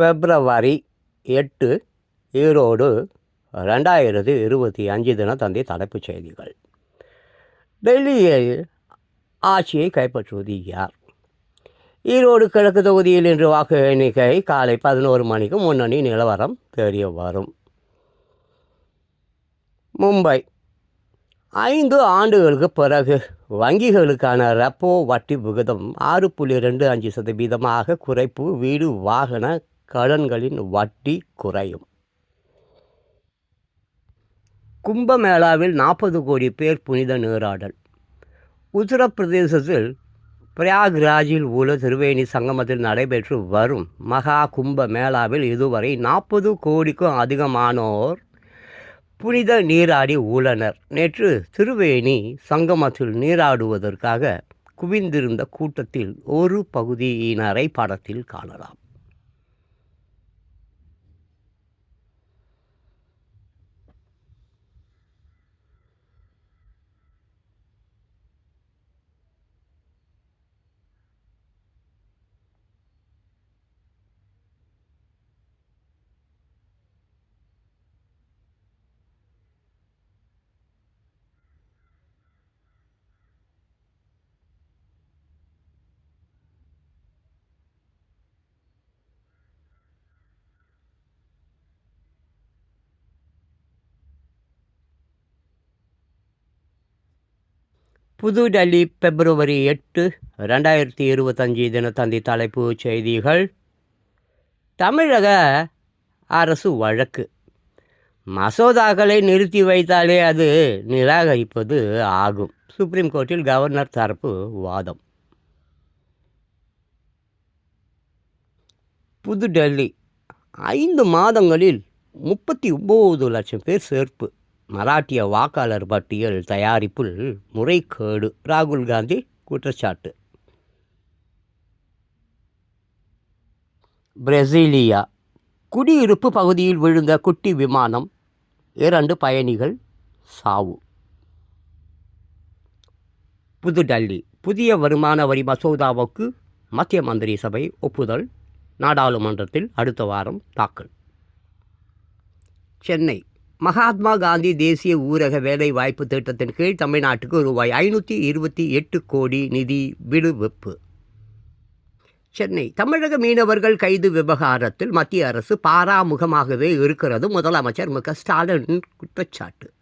பிப்ரவரி எட்டு ஈரோடு ரெண்டாயிரத்தி இருபத்தி அஞ்சு தினம் தந்தை தலைப்புச் செய்திகள். டெல்லியில் ஆட்சியை கைப்பற்றுவது யார்? ஈரோடு கிழக்கு தொகுதியில் இன்று வாக்கு எண்ணிக்கை காலை பதினோரு மணிக்கு முன்னணி நிலவரம் தெரிய வரும். மும்பை. ஐந்து ஆண்டுகளுக்கு பிறகு வங்கிகளுக்கான ரெப்போ வட்டி விகிதம் ஆறு புள்ளி ரெண்டு அஞ்சு சதவீதமாக குறைப்பு. வீடு வாகன கடன்களின் வட்டி குறையும். கும்பமேளாவில் நாற்பது கோடி பேர் புனித நீராடல். உத்தரப்பிரதேசத்தில் பிரயாக்ராஜில் உள்ள திருவேணி சங்கமத்தில் நடைபெற்று வரும் மகா கும்ப மேளாவில் இதுவரை நாற்பது கோடிக்கும் அதிகமானோர் புனித நீராடி உள்ளனர். நேற்று திருவேணி சங்கமத்தில் நீராடுவதற்காக குவிந்திருந்த கூட்டத்தில் ஒரு பகுதியினரை படத்தில் காணலாம். புதுடெல்லி பிப்ரவரி எட்டு ரெண்டாயிரத்தி இருபத்தஞ்சி தினத்தந்தி தலைப்பு செய்திகள். தமிழக அரசு வழக்கு. மசோதாக்களை நிறுத்தி வைத்தாலே அது நிராகரிப்பது ஆகும். சுப்ரீம் கோர்ட்டில் கவர்னர் தரப்பு வாதம். புதுடெல்லி ஐந்து மாதங்களில் முப்பத்தி ஒம்பது லட்சம் பேர் சேர்ப்பு. மராட்டிய வாக்காளர் பட்டியல் தயாரிப்பில் முறைகேடு. ராகுல் காந்தி குற்றச்சாட்டு. பிரேசிலியா. குடியிருப்பு பகுதியில் விழுந்த குட்டி விமானம். இரண்டு பயணிகள் சாவு. புதுடெல்லி. புதிய வருமான வரி மசோதாவுக்கு மத்திய மந்திரி சபை ஒப்புதல். நாடாளுமன்றத்தில் அடுத்த வாரம் தாக்கல். சென்னை. மகாத்மா காந்தி தேசிய ஊரக வேலை வாய்ப்பு திட்டத்தின் கீழ் தமிழ்நாட்டுக்கு ரூபாய் ஐநூற்றி இருபத்தி எட்டு கோடி நிதி விடுவிப்பு. சென்னை. தமிழக மீனவர்கள் கைது விவகாரத்தில் மத்திய அரசு பாராமுகமாகவே இருக்கிறது. முதலமைச்சர் மு க ஸ்டாலின் குற்றச்சாட்டு.